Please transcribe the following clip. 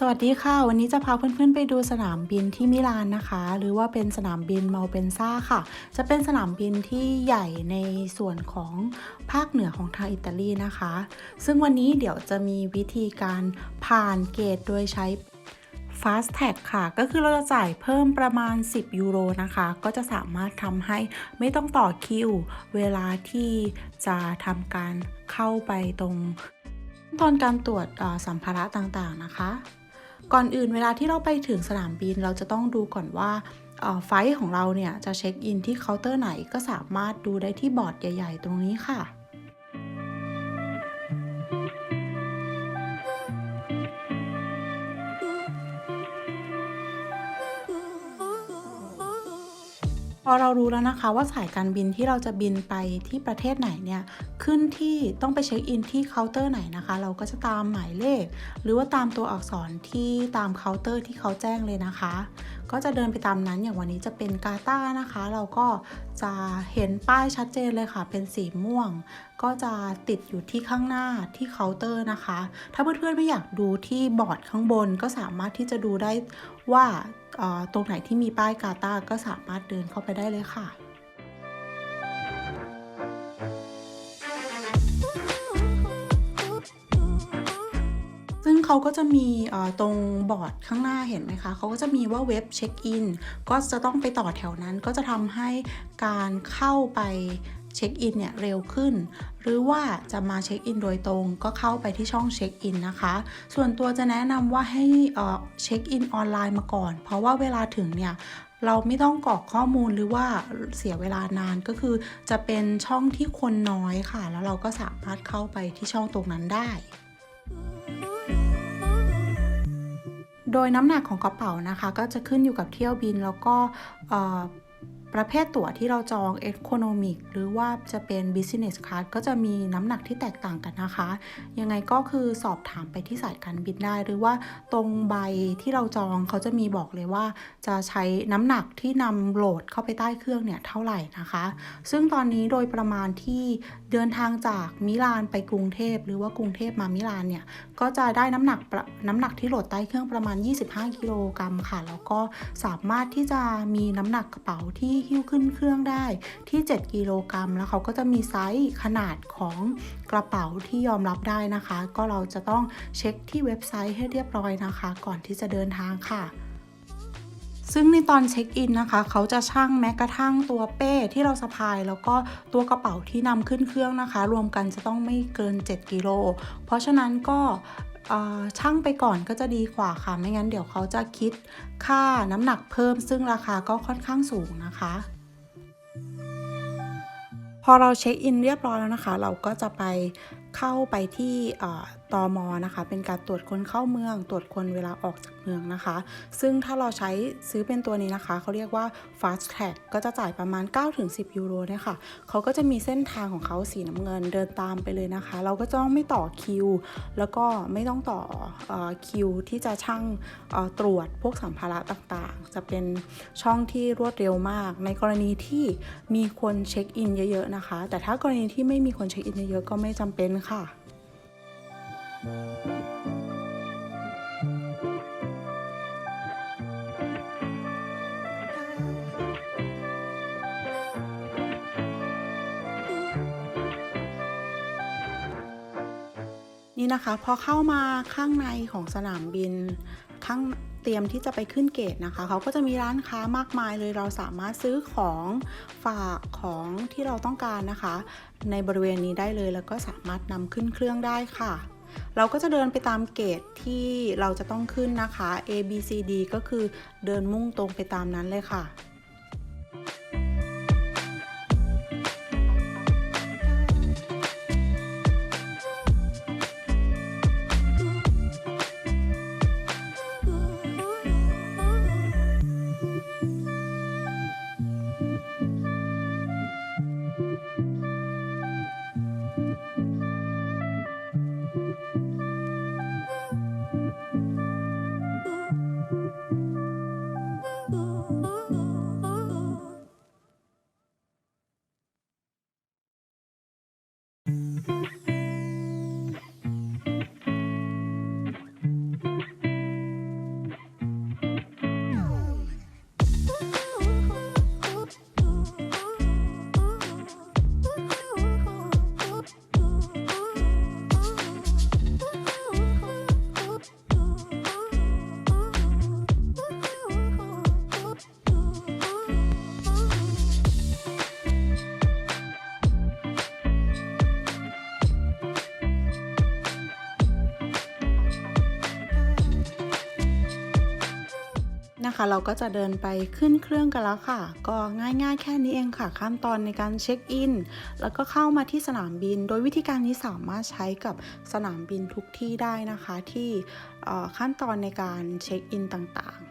สวัสดีค่ะ วันนี้จะพาเพื่อนๆไปดูสนามบินที่มิลานนะคะ หรือว่าเป็นสนามบินเมาเปนซ่าค่ะ จะเป็นสนามบินที่ใหญ่ในส่วนของภาคเหนือของทางอิตาลีนะคะ ซึ่งวันนี้เดี๋ยวจะมีวิธีการผ่านเกตโดยใช้ Fast Tag ค่ะ ก็คือเราจะจ่ายเพิ่มประมาณ 10 ยูโรนะคะ ก็จะสามารถทำให้ไม่ต้องต่อคิว เวลาที่จะทำการเข้าไปตรงขั้นตอนการตรวจสัมภาระต่างๆนะคะ ก่อนอื่นเวลาที่เราไปถึงสนามบินเราจะต้องดูก่อนว่าไฟล์ของเราเนี่ยจะเช็คอินที่เคาน์เตอร์ไหนก็สามารถดูได้ที่บอร์ดใหญ่ ๆ ตรงนี้ค่ะ พอเรารู้แล้วนะคะว่าสายการบินที่เราจะบินไปที่ประเทศไหนเนี่ยขึ้นที่ต้องไปเช็คอินที่เคาน์เตอร์ไหนนะคะ เราก็จะตามหมายเลข หรือว่าตามตัวอักษรที่ตามเคาน์เตอร์ที่เขาแจ้งเลยนะคะ ก็จะเดินไปตามนั้นอย่างวันนี้จะเป็นกาตาร์นะคะ เราก็จะเห็นป้ายชัดเจนเลยค่ะ เป็นสีม่วง ก็จะติดอยู่ที่ข้างหน้าที่เคาน์เตอร์นะคะ ถ้าเพื่อนๆไม่อยากดูที่บอร์ดข้างบนก็สามารถที่จะดูได้ว่า ตรงไหนที่มีป้ายกาตาก็สามารถเดินเข้าไปได้เลยค่ะซึ่งเขาก็จะมีตรงบอร์ดข้างหน้าเห็นไหมคะ เขาก็จะมีว่าเว็บเช็คอิน ก็จะต้องไปต่อแถวนั้น ก็จะทำให้การเข้าไป เช็คอินเนี่ยเร็วขึ้น หรือว่าจะมาเช็คอินโดยตรงก็เข้าไปที่ช่องเช็คอินนะคะ ส่วนตัวจะแนะนำว่าให้เช็คอินออนไลน์มาก่อน เพราะว่าเวลาถึงเนี่ยเราไม่ต้องกรอกข้อมูลหรือว่าเสียเวลานานก็คือ จะเป็นช่องที่คนน้อยค่ะ แล้วเราก็สามารถเข้าไปที่ช่องตรงนั้นได้โดยน้ำหนักของกระเป๋านะคะ ก็จะขึ้นอยู่กับเที่ยวบินแล้วก็ ประเภทตั๋วที่เราจอง Economic หรือว่าจะเป็น Business Class ก็จะมีน้ำหนักที่แตกต่างกันนะคะ ยังไงก็คือสอบถามไปที่สายการบินได้ หรือว่าตรงใบที่เราจองเขาจะมีบอกเลยว่า จะใช้น้ำหนักที่นำโหลดเข้าไปใต้เครื่องเนี่ยเท่าไหร่นะคะ ซึ่งตอนนี้โดยประมาณที่เดินทางจากมิลานไปกรุงเทพ หรือว่ากรุงเทพมามิลานเนี่ยก็จะได้น้ำหนักน้ำหนักที่โหลดใต้เครื่องประมาณ 25 กิโลกรัมค่ะ แล้วก็สามารถที่จะมีน้ำหนักกระเป๋าที่ที่หิ้วขึ้นเครื่องได้ที่ 7 กิโลกรัมแล้วเขาก็จะมีไซส์ขนาดของกระเป๋าที่ยอมรับได้นะคะ ก็เราจะต้องเช็คที่เว็บไซต์ให้เรียบร้อยนะคะ ก่อนที่จะเดินทางค่ะซึ่งในตอนเช็คอินนะคะ เขาจะชั่งแม้กระทั่งตัวเป้ที่เราสะพาย แล้วก็ตัวกระเป๋าที่นำขึ้นเครื่องนะคะ รวมกันจะต้องไม่เกิน 7 กิโล เพราะฉะนั้นก็ ช่างไปก่อนก็จะดีกว่าค่ะ ไม่งั้นเดี๋ยวเขาจะคิดค่าน้ำหนักเพิ่ม ซึ่งราคาก็ค่อนข้างสูงนะคะ พอเราเช็คอินเรียบร้อยแล้วนะคะ เราก็จะไป เข้าไปที่เอ่อตมนะคะ เป็นการตรวจคนเข้าเมือง ตรวจคนเวลาออกจากเมืองนะคะ ซึ่งถ้าเราใช้ซื้อเป็นตัวนี้นะคะ เขาเรียกว่า fast track ก็จะจ่ายประมาณ 9-10 ยูโรเนี่ยค่ะ เขาก็จะมีเส้นทางของเขาสีน้ำเงินเดินตามไปเลยนะคะ เราก็จะต้องไม่ต่อคิว แล้วก็ไม่ต้องต่ออคิวที่จะช่างตรวจพวกสัมภาระต่างๆ จะเป็นช่องที่รวดเร็วมาก ในกรณีที่มีคนเช็คอินเยอะๆนะคะ แต่ถ้ากรณีที่ไม่มีคนเช็คอินเยอะๆก็ไม่จำเป็นค่ะ นี่นะคะ พอเข้ามาข้างในของสนามบินข้าง ตรียมที่จะไปขึ้นเกตนะคะเขาก็จะมีร้านค้ามากมายเลยเราสามารถซื้อของฝากของที่เราต้องการนะคะ ในบริเวณนี้ได้เลยแล้วก็สามารถนำขึ้นเครื่องได้ค่ะ เราก็จะเดินไปตามเกตที่เราจะต้องขึ้นนะคะ A B C D ก็คือเดินมุ่งตรงไปตามนั้นเลยค่ะ นะคะ เราก็จะเดินไปขึ้นเครื่องกันแล้วค่ะ ก็ง่ายๆ แค่นี้เองค่ะ ขั้นตอนในการเช็คอิน แล้วก็เข้ามาที่สนามบิน โดยวิธีการนี้สามารถใช้กับสนามบินทุกที่ได้นะคะ ที่ขั้นตอนในการเช็คอินต่างๆ